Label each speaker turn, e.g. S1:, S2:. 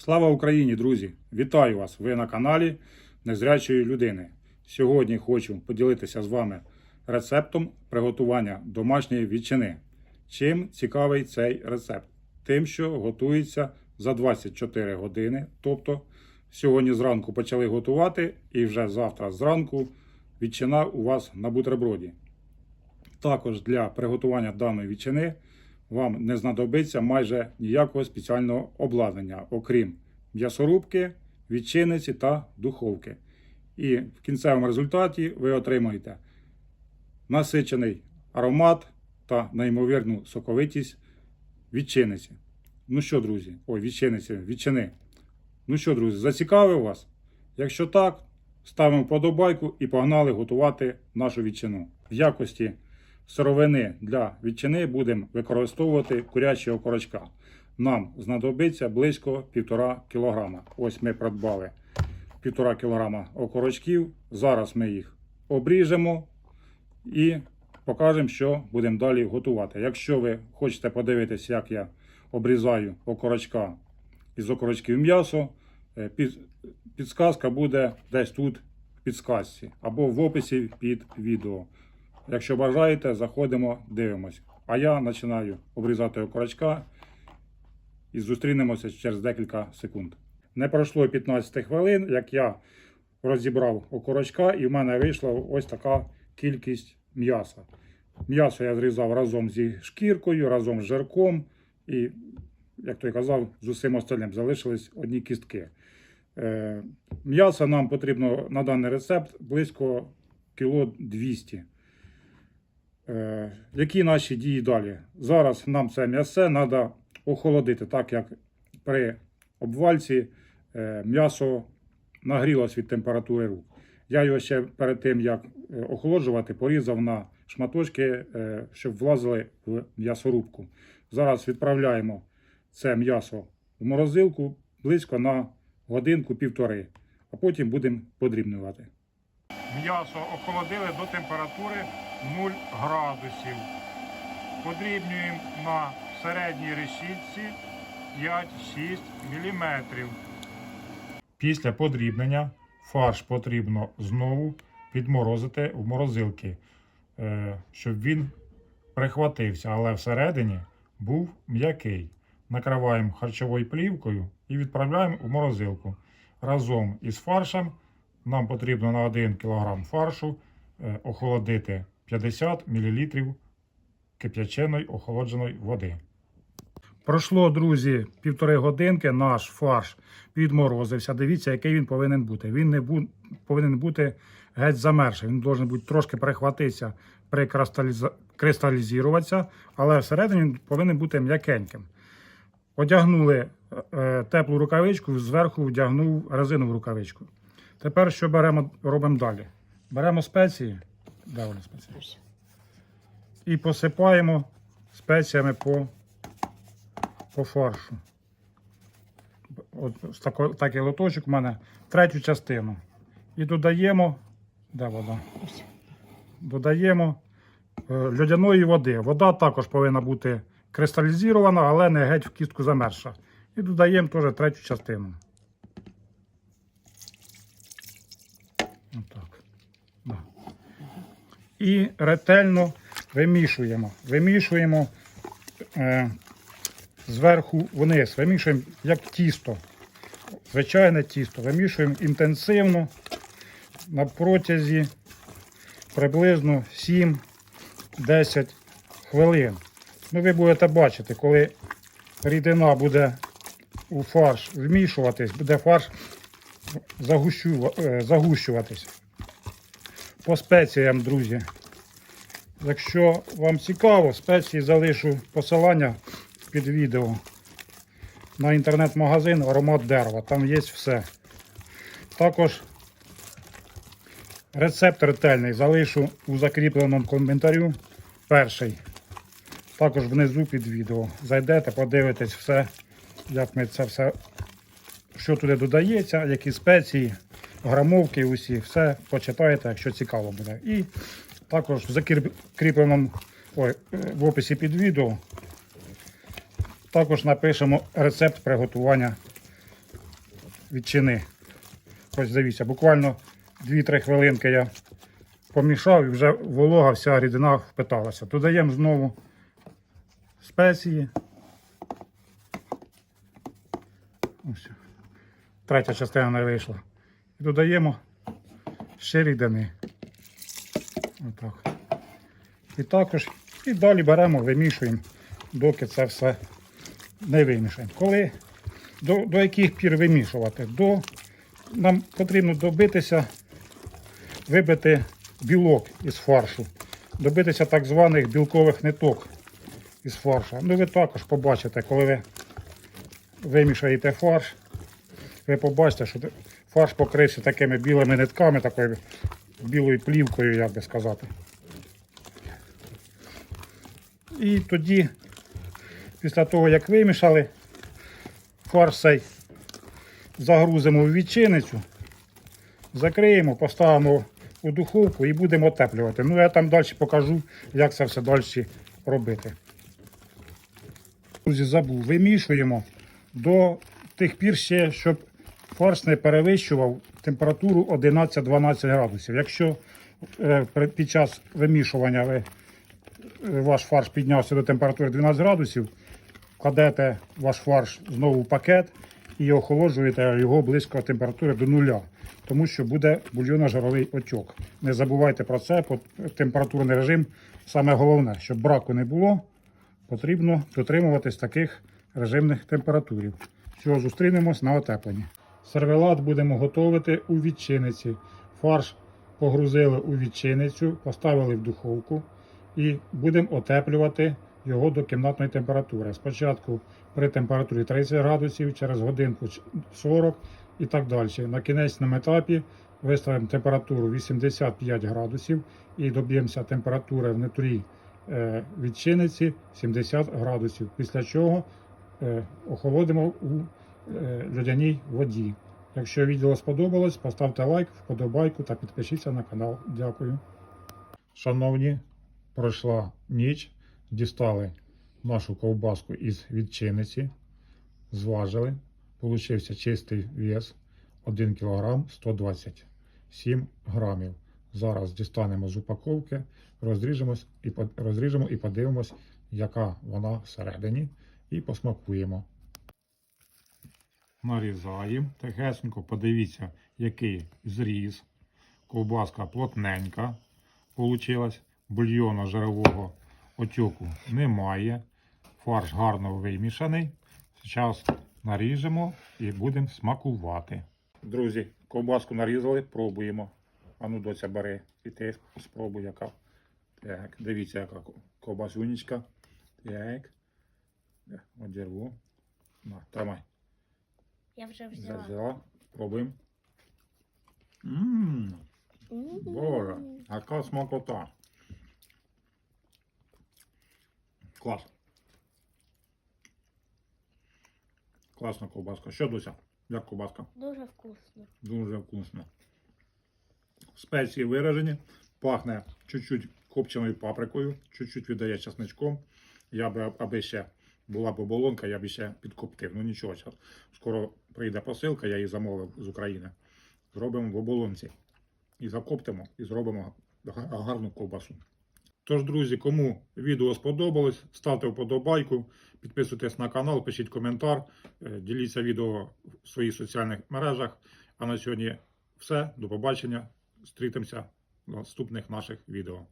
S1: Слава Україні, друзі! Вітаю вас! Ви на каналі Незрячої людини. Сьогодні хочу поділитися з вами рецептом приготування домашньої ветчини. Чим цікавий цей рецепт? Тим, що готується за 24 години. Тобто сьогодні зранку почали готувати, і вже завтра зранку ветчина у вас на бутерброді. Також для приготування даної ветчини вам не знадобиться майже ніякого спеціального обладнання, окрім м'ясорубки, відчинниці та духовки. І в кінцевому результаті ви отримаєте насичений аромат та неймовірну соковитість відчинниці. Ну що, друзі, ой, відчинниці, відчини. Ну що, друзі, зацікавив вас? Якщо так, ставимо вподобайку і погнали готувати нашу відчину. В якості сировини для відчини будемо використовувати курячого корочка. Нам знадобиться близько 1,5 кг. Ось ми придбали 1,5 кг окорочків. Зараз ми їх обріжемо і покажемо, що будемо далі готувати. Якщо ви хочете подивитися, як я обрізаю окорочка із окорочків м'ясо, е, підсказка буде десь тут в підсказці або в описі під відео. Якщо бажаєте, заходимо, дивимось. А я починаю обрізати окорочка і зустрінемося через декілька секунд. Не пройшло 15 хвилин, як я розібрав окорочка, і в мене вийшла ось така кількість м'яса. М'ясо я зрізав разом зі шкіркою, разом з жирком, і, як той казав, з усім остальним залишились одні кістки. Е, М'яса нам потрібно на даний рецепт близько кіло 200. Е, Які наші дії далі? Зараз нам це м'ясе треба охолодити, так як при обвальці е, м'ясо нагрілось від температури рук. Я його ще перед тим, як е, охолоджувати, порізав на шматочки, е, щоб влазили в м'ясорубку. Зараз відправляємо це м'ясо в морозилку близько на годинку-півтори, а потім будемо подрібнювати. М'ясо охолодили до температури 0 градусів. Подрібнюємо на середній решітці 5-6 мм. Після подрібнення фарш потрібно знову підморозити в морозилки, е, щоб він прихватився, але всередині був м'який. Накриваємо харчовою плівкою і відправляємо у морозилку. Разом із фаршем нам потрібно на 1 кг фаршу е, охолодити 50 мл кип'яченої охолодженої води. Пройшло, друзі, півтори годинки. Наш фарш відморозився. Дивіться, який він повинен бути. Він не бу... повинен бути геть замерзший. Він повинен бути трошки перехватитися, прикристаліза... кристалізуватися, але всередині він повинен бути м'якеньким. Одягнули е, теплу рукавичку, зверху вдягнув резинову рукавичку. Тепер що беремо, робимо далі? Беремо спеції. Де вони спеції? І посипаємо спеціями по, по фаршу. От тако- такий лоточок у мене третю частину. І додаємо. Де вода? Додаємо е, льодяної води. Вода також повинна бути кристалізована, але не геть в кістку замерзша. І додаємо теж третю частину. Отак. Да. І ретельно вимішуємо. Вимішуємо е, зверху вниз. Вимішуємо як тісто. Звичайне тісто. Вимішуємо інтенсивно на протязі приблизно 7-10 хвилин. Ну, ви будете бачити, коли рідина буде у фарш вмішуватись, буде фарш е, загущуватись. По спеціям, друзі. Якщо вам цікаво, спеції залишу посилання під відео на інтернет-магазин Аромат дерева. Там є все. Також рецепт ретельний залишу у закріпленому коментарю. Перший. Також внизу під відео. Зайдете, подивитесь все, як ми це все, що туди додається, які спеції, грамовки усі, все почитаєте, якщо цікаво буде. І також в закріпленому ой, в описі під відео також напишемо рецепт приготування ветчини. Ось дивіться, буквально 2-3 хвилинки я помішав і вже волога вся рідина впиталася. Додаємо знову спеції. Ось. Третя частина не вийшла. І додаємо ще. Отак. І також і далі беремо, вимішуємо, доки це все не вимішаємо. Коли до, до яких пір вимішувати? До, нам потрібно добитися, вибити білок із фаршу, добитися так званих білкових ниток із фарша. Ну ви також побачите, коли ви вимішаєте фарш, ви побачите, що фарш покрився такими білими нитками, такою білою плівкою, як би сказати. І тоді, після того, як вимішали, фарш цей загрузимо в відчиницю, закриємо, поставимо у духовку і будемо отеплювати. Ну, я там далі покажу, як це все далі робити. Друзі, забув, вимішуємо до тих пір ще, щоб фарш не перевищував температуру 11-12 градусів. Якщо е, під час вимішування ви, е, ваш фарш піднявся до температури 12 градусів, кладете ваш фарш знову в пакет і охолоджуєте його близько температури до нуля, тому що буде бульйонно-жировий отек. Не забувайте про це, температурний режим саме головне, щоб браку не було, потрібно дотримуватись таких режимних температурів. Всього зустрінемось на отепленні. Сервелат будемо готувати у відчиниці. Фарш погрузили у відчиницю, поставили в духовку і будемо отеплювати його до кімнатної температури. Спочатку при температурі 30 градусів, через годинку 40 і так далі. На кінечному етапі виставимо температуру 85 градусів і доб'ємося температури внутрі е, відчиниці 70 градусів. Після чого е, охолодимо у льодяній воді. Якщо відео сподобалось, поставте лайк, вподобайку та підпишіться на канал. Дякую. Шановні, пройшла ніч, дістали нашу ковбаску із відчиниці, зважили. Получився чистий вес 1 кг 127 грамів. Зараз дістанемо з упаковки, розріжемо і подивимось, яка вона всередині, і посмакуємо. Нарізаємо тихесенько, подивіться, який зріз. Ковбаска плотненька получилась. Бульйону жирового отьоку немає. Фарш гарно вимішаний. Зараз наріжемо і будемо смакувати. Друзі, ковбаску нарізали, пробуємо. А ну, доця бери і ти спробуй, яка. Так, дивіться, яка ко- ковбасунечка. Так. Одірву. На, тримай.
S2: Я вже взяла.
S1: Взяла. Пробуємо. Ммм, боже, яка смакота. Клас. Класна ковбаска. Що, Дуся? Як ковбаска?
S2: Дуже вкусно.
S1: Дуже вкусно. Спеції виражені. Пахне чуть-чуть копченою паприкою, чуть-чуть віддає чесничком. Я би, аби ще була б оболонка, я б ще підкоптив. Ну нічого, скоро прийде посилка, я її замовив з України. Зробимо в оболонці. І закоптимо, і зробимо гарну ковбасу. Тож, друзі, кому відео сподобалось, ставте вподобайку, підписуйтесь на канал, пишіть коментар, е, діліться відео в своїх соціальних мережах. А на сьогодні все. До побачення. Зустрітимося в наступних наших відео.